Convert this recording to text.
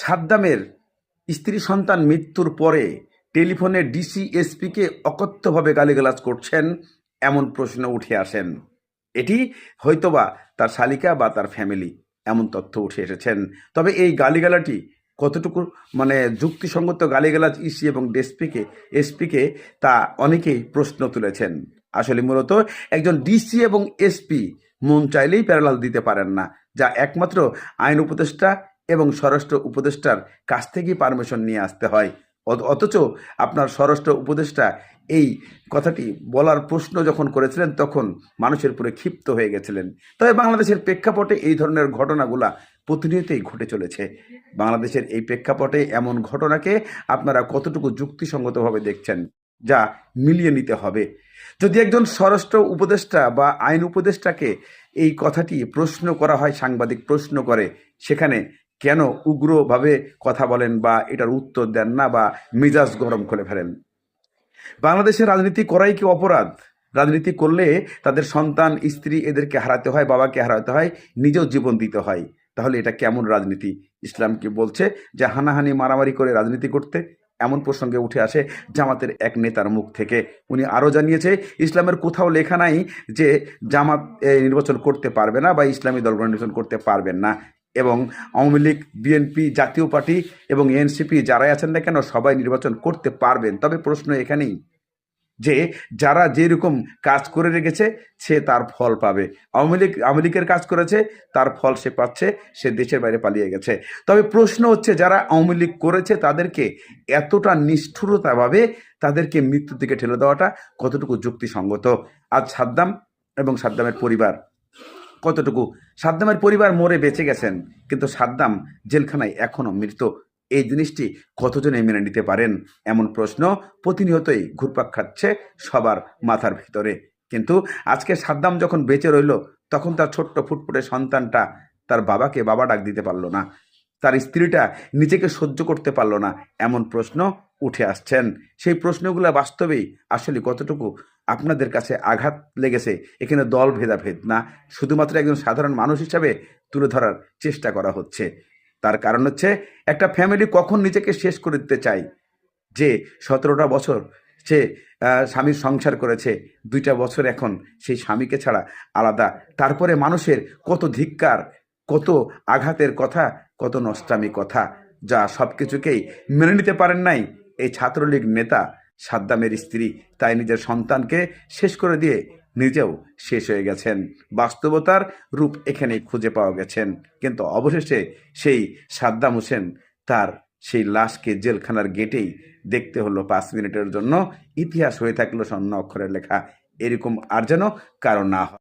সাদ্দামের স্ত্রী সন্তান মৃত্যুর পরে টেলিফোনে ডিসি এসপিকে অকথ্যভাবে গালিগালাজ করছেন, এমন প্রশ্ন উঠে আসেন। এটি হয়তোবা তার শালিকা বা তার ফ্যামিলি, এমন তথ্য উঠে এসেছেন। তবে এই গালিগালাটি কতটুকু মানে যুক্তিসঙ্গত গালিগালাজ ইসি এবং ডেসপিকে, এসপিকে, তা অনেকেই প্রশ্ন তুলেছেন। আসলে মূলত একজন ডিসি এবং এসপি মন চাইলেই প্যারালাল দিতে পারেন না, যা একমাত্র আইন উপদেষ্টা এবং স্বরাষ্ট্র উপদেষ্টার কাছ থেকেই পারমিশন নিয়ে আসতে হয়। অথ- অথচ আপনার স্বরাষ্ট্র উপদেষ্টা এই কথাটি বলার প্রশ্ন যখন করেছিলেন, তখন মানুষের পুরে ক্ষিপ্ত হয়ে গেছিলেন। তবে বাংলাদেশের প্রেক্ষাপটে এই ধরনের ঘটনাগুলা প্রতিনিয়তই ঘটে চলেছে। বাংলাদেশের এই প্রেক্ষাপটে এমন ঘটনাকে আপনারা কতটুকু যুক্তিসঙ্গতভাবে দেখছেন, যা মিলিয়ে নিতে হবে? যদি একজন স্বরাষ্ট্র উপদেষ্টা বা আইন উপদেষ্টাকে এই কথাটি প্রশ্ন করা হয়, সাংবাদিক প্রশ্ন করে, সেখানে কেন উগ্রভাবে কথা বলেন বা এটার উত্তর দেন না বা মেজাজ গরম করে ফেলেন? বাংলাদেশের রাজনীতি করাই কি অপরাধ? রাজনীতি করলে তাদের সন্তান, স্ত্রী এদেরকে হারাতে হয়, বাবাকে হারাতে হয়, নিজেও জীবন দিতে হয়। তাহলে এটা কেমন রাজনীতি? ইসলাম কি বলছে যে হানাহানি, মারামারি করে রাজনীতি করতে? এমন প্রসঙ্গে উঠে আসে জামাতের এক নেতার মুখ থেকে। উনি আরও জানিয়েছে, ইসলামের কোথাও লেখা নাই যে জামাত নির্বাচন করতে পারবে না বা ইসলামী দলগণ নির্বাচন করতে পারবেন না। এবং Awami League, BNP Jatiya Party এবং এনসিপি যারাই আছেন না কেন সবাই নির্বাচন করতে পারবেন। তবে প্রশ্ন এখানেই যে যারা যেরকম কাজ করে রেখেছে, সে তার ফল পাবে। আওয়ামী লীগ, আওয়ামী লীগের কাজ করেছে, তার ফল সে পাচ্ছে, সে দেশের বাইরে পালিয়ে গেছে। তবে প্রশ্ন হচ্ছে, যারা আওয়ামী লীগ করেছে, তাদেরকে এতটা নিষ্ঠুরতাভাবে তাদেরকে মৃত্যুর দিকে ঠেলে দেওয়াটা কতটুকু যুক্তিসঙ্গত? আজ সাদ্দাম এবং সাদ্দামের পরিবার। কতটুকু? সাদ্দামের পরিবার মরে বেঁচে গেছেন, কিন্তু সাদ্দাম জেলখানায় এখনও মৃত। এই জিনিসটি কতজনে মেনে নিতে পারেন? এমন প্রশ্ন প্রতিনিয়তই ঘুরপাক খাচ্ছে সবার মাথার ভিতরে। কিন্তু আজকে সাদ্দাম যখন বেঁচে রইল, তখন তার ছোট্ট ফুটফুটে সন্তানটা তার বাবাকে বাবা ডাক দিতে পারল না। তার স্ত্রীটা নিজেকে সহ্য করতে পারল না। এমন প্রশ্ন উঠে আসছেন। সেই প্রশ্নগুলো বাস্তবেই আসলে কতটুকু আপনাদের কাছে আঘাত লেগেছে, এখানে দল ভেদাভেদ না? শুধুমাত্র একজন সাধারণ মানুষ হিসাবে তুলে ধরার চেষ্টা করা হচ্ছে। তার কারণ হচ্ছে, একটা ফ্যামিলি কখন নিজেকে শেষ করে দিতে চায়? যে সতেরোটা বছর সে স্বামীর সংসার করেছে, দুইটা বছর এখন সেই স্বামীকে ছাড়া আলাদা। তারপরে মানুষের কত ধিক্কার, কত আঘাতের কথা কত নষ্টামি কথা যা সব কিছুকেই মেনে নিতে পারেন নাই। এই ছাত্রলীগ নেতা সাদ্দামের স্ত্রী তাই নিজের সন্তানকে শেষ করে দিয়ে নিজেও শেষ হয়ে গেছেন। বাস্তবতার রূপ এখানেই খুঁজে পাওয়া গেছেন। কিন্তু অবশেষে সেই সাদ্দাম হোসেন তার সেই লাশকে জেলখানার গেটেই দেখতে হলো পাঁচ মিনিটের জন্য। ইতিহাস হয়ে থাকল স্বর্ণ অক্ষরে লেখা। এরকম আর যেন কারও না হয়।